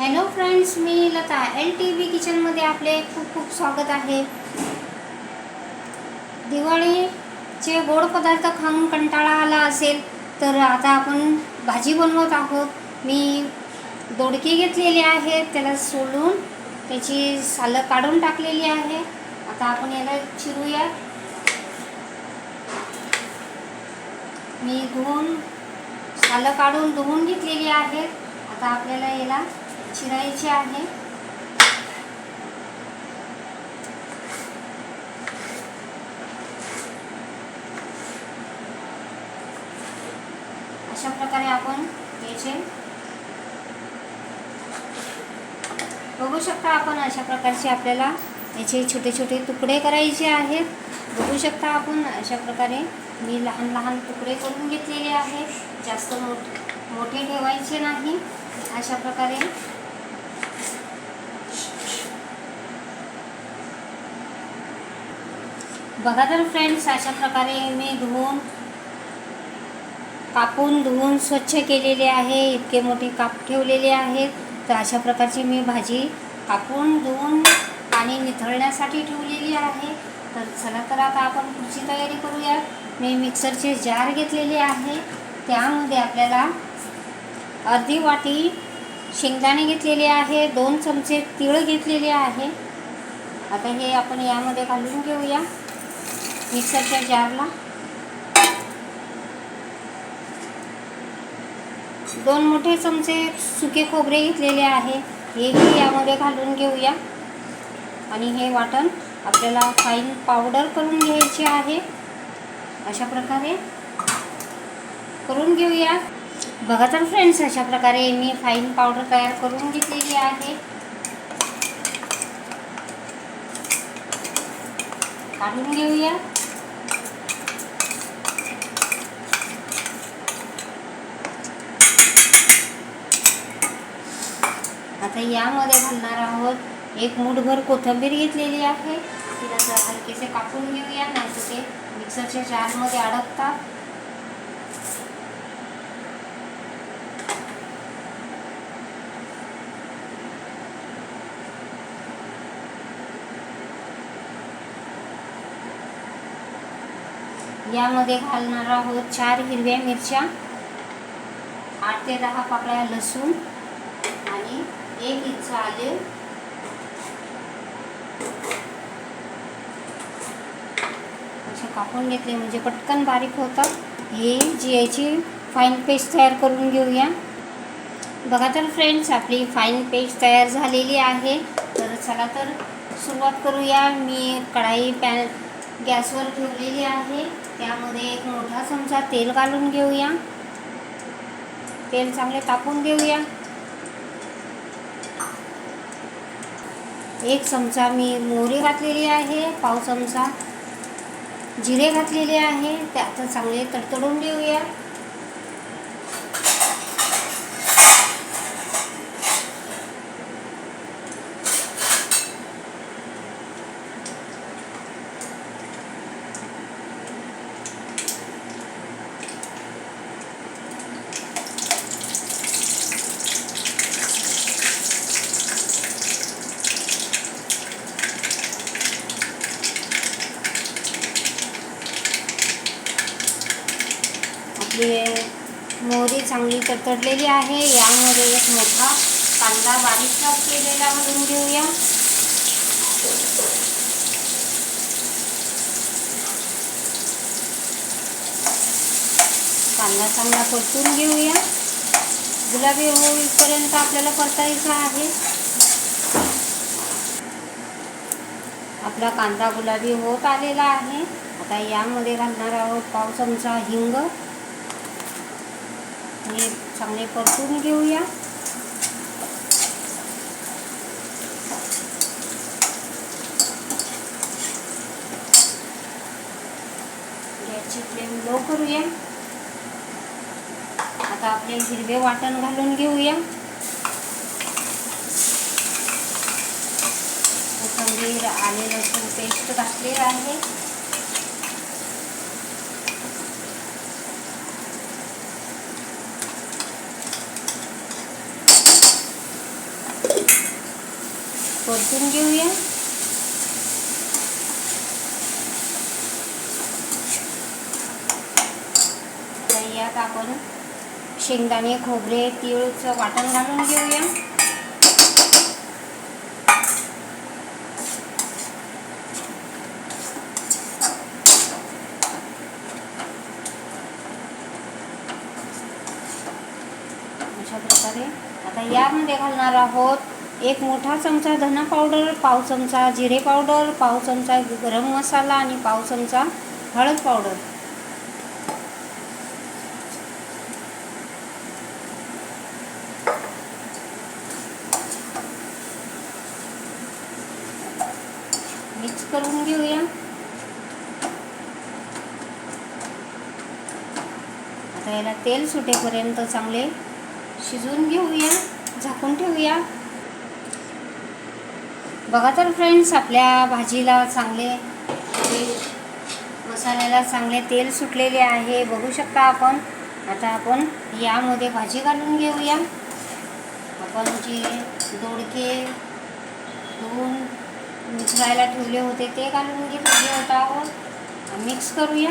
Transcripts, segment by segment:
Hello friends मी Lata. L T V किचनमध्ये आपले खूप खूप स्वागत आहे. दिवाळीचे गोड पदार्थ खाऊन कंटाळा आला असेल तर आता आपण भाजी बनवत आहोत. मी दोडके घेतलेले आहे त्याला सोलून त्याची सालं काढून टाकलेली आहे. आता आपण याला चिरूया. मी धुवून सालं काढून धुवून घेतलेली आहेत आता आपल्याला याला चिरायचे आहे. अशा प्रकारे आपण याचे बघू शकता आपण अशा प्रकारचे आपल्याला याचे छोटे छोटे तुकडे करायचे आहेत. बघू शकता आपण अशा प्रकारे मी लहान लहान तुकडे करून घेतलेले आहेत. जास्त मोठ मोठे ठेवायचे नाही. अशा प्रकारे बघा तर फ्रेंड्स अशा प्रकारे मी धुवून कापून धुवून स्वच्छ केलेले आहे. इतके मोठे काप ठेवलेले आहेत. तर अशा प्रकारची मी भाजी कापून धुवून पाणी निथळण्यासाठी ठेवलेली आहे. तर चला तर आता आपण पुढची तयारी करूया. मी मिक्सरचे जार घेतलेले आहे. त्यामध्ये आपल्याला अर्धी वाटी शेंगदाणे घेतलेले आहे. दोन चमचे तिळ घेतलेले आहे. आता हे आपण यामध्ये घालून घेऊया. मिक्सरच्या जारला दोन मोठे चमचे सुके खोबरे घेतलेले आहे. हेही यामध्ये घालून घेऊया. आणि हे वाटण आपल्याला फाईन पावडर करून घ्यायची आहे. अशा प्रकारे करून घेऊया. बघा तर फ्रेंड्स अशा प्रकारे मी फाईन पावडर तयार करून घेतलेली आहे. काढून घेऊया. आता यामध्ये घालणार आहोत एक मूठभर कोथिंबीर घेतलेली आहे. तिला जर हलकेसे कापून घेऊया नाही तर ते मिक्सरच्या जारमध्ये अडकतात. यामध्ये घालणार आहोत चार हिरव्या मिरच्या आठ ते दहा पाकळ्या लसूण आणि एक इच्छा आले. असे कापून घेतले म्हणजे पटकन बारीक होतात हे जी याची फाईन पेस्ट तयार करून घेऊया. बघा तर फ्रेंड्स आपली फाईन पेस्ट तयार झालेली आहे. तर चला तर सुरुवात करूया. मी कढाई पॅन गॅसवर ठेवलेली आहे. त्यामध्ये एक मोठा चमचा तेल घालून घेऊया. तेल चांगले तापून घेऊया. एक चमचा मी मोहरी घातलेली आहे पाव चमचा जिरे घातलेले आहे. ते आता चांगले तडतडून घेऊया आपली मोहरी चांगली तडतडलेली आहे. यामध्ये एक मोठा कांदा बारीक काप केलेला घालून घेऊया. कांदा चांगला परतून घेऊया. गुलाबी होईपर्यंत आपल्याला परतायचा आहे. आपला कांदा गुलाबी होत आलेला आहे. आता यामध्ये घालणार आहोत पाव चमचा हिंग. हे चांगले परतून घेऊया. गॅसची फ्लेम लो करूया. आता आपले हिरवे वाटण घालून घेऊया. कोथिंबीर पेस्ट घातलेलं परतून घेऊया. यात आपण शेंगदाणे खोबरे तिळचं वाटण घालून घेऊया. अशा प्रकारे आता यामध्ये घालणार आहोत एक मोठा चमचा धना पावडर पाव चमचा जिरे पावडर पाव चमचा गरम मसाला आणि पाव चमचा हळद पावडर. मिक्स करून घेऊया. आता याला तेल सुटेपर्यंत चांगले शिजवून घेऊया झाकून ठेवूया. बघा तर फ्रेंड्स आपल्या भाजीला चांगले ते मसाल्याला चांगले तेल सुटलेले आहे. बघू शकता आपण. आता आपण यामध्ये भाजी घालून घेऊया. आपण जे दोडके दोन मिसळायला ठेवले होते ते घालून घे. घेत आहोत मिक्स करूया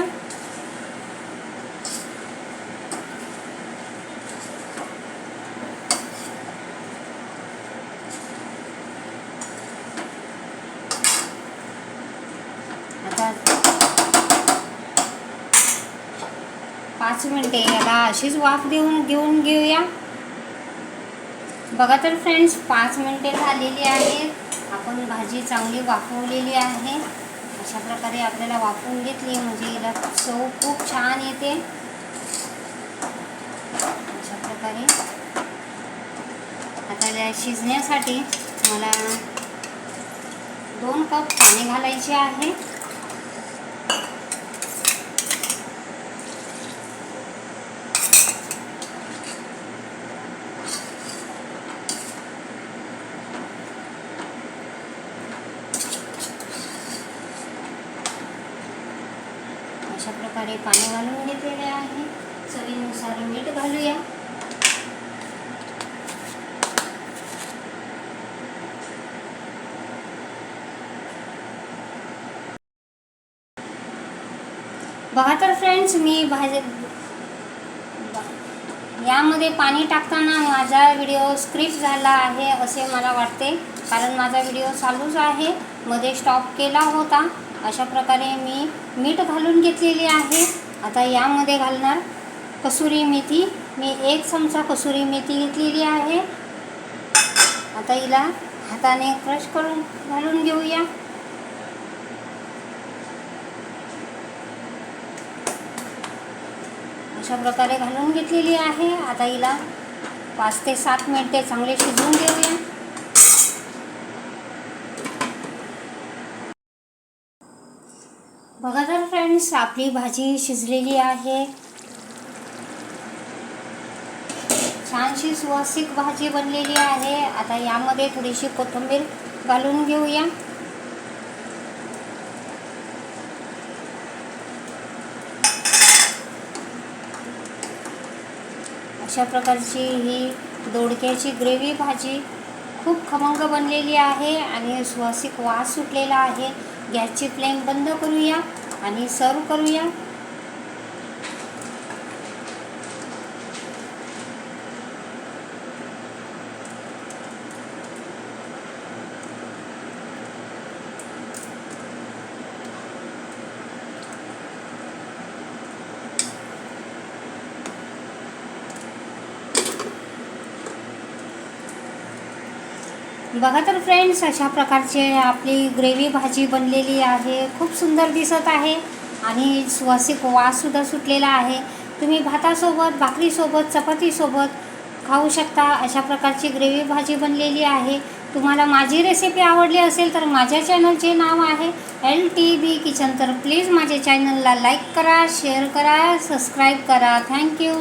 आता पाच याला अशीच वाफ देऊन घेऊन घेऊया. बघा तर फ्रेंड्स पाच मिनटे झालेली आहेत. आपण भाजी चांगली वाफवलेली आहे. अशा प्रकारे आपल्याला वाफवून घेतली म्हणजे याला चव खूप छान येते. अशा प्रकारे. आता या शिजण्यासाठी मला दोन कप पाणी घालायचे आहे. अशा प्रकारे पाणी घालून घेतलेले आहे. चवीनुसार मीठ घालूया. बघा तर फ्रेंड्स मी भाजी यामध्ये पाणी टाकताना माझा व्हिडिओ स्क्रिप्ट झाला आहे असे मला वाटते. कारण माझा व्हिडिओ चालूच आहे. मध्ये स्टॉप केला होता. अशा प्रकारे मी मीठ घालून घेतलेली आहे. आता यामध्ये घालणार कसुरी मेथी. मी एक चमचा कसुरी मेथी घेतलेली आहे. आता हिला हाताने क्रश करून घालून घेऊया. अशा प्रकारे घालून घेतलेली आहे. आता हिला पाच ते सात मिनिटे चांगले शिजवून घेऊया. बघा तर फ्रेंड्स आपली भाजी शिजलेली आहे. छानशी सुवासिक भाजी बनलेली आहे. आता यामध्ये थोडीशी कोथिंबीर घालून घेऊया. अशा प्रकारची ही दोडक्याची ग्रेव्ही भाजी खूप खमंग बनलेली आहे आणि सुवासिक वास सुटलेला आहे. गॅसची फ्लेम बंद करूया आणि सर्व करूया. बघा तर फ्रेंड्स अशा प्रकारचे आपली ग्रेव्ही भाजी बनलेली आहे. खूप सुंदर दिसत आहे आणि सुवासिक वाससुद्धा सुटलेला आहे. तुम्ही भातासोबत भाकरीसोबत चपातीसोबत खाऊ शकता. अशा प्रकारची ग्रेव्ही भाजी बनलेली आहे. तुम्हाला माझी रेसिपी आवडली असेल तर माझ्या चॅनलचे नाव आहे एल टी बी किचन तर प्लीज माझ्या चॅनलला लाईक करा शेअर करा सबस्क्राईब करा. थँक्यू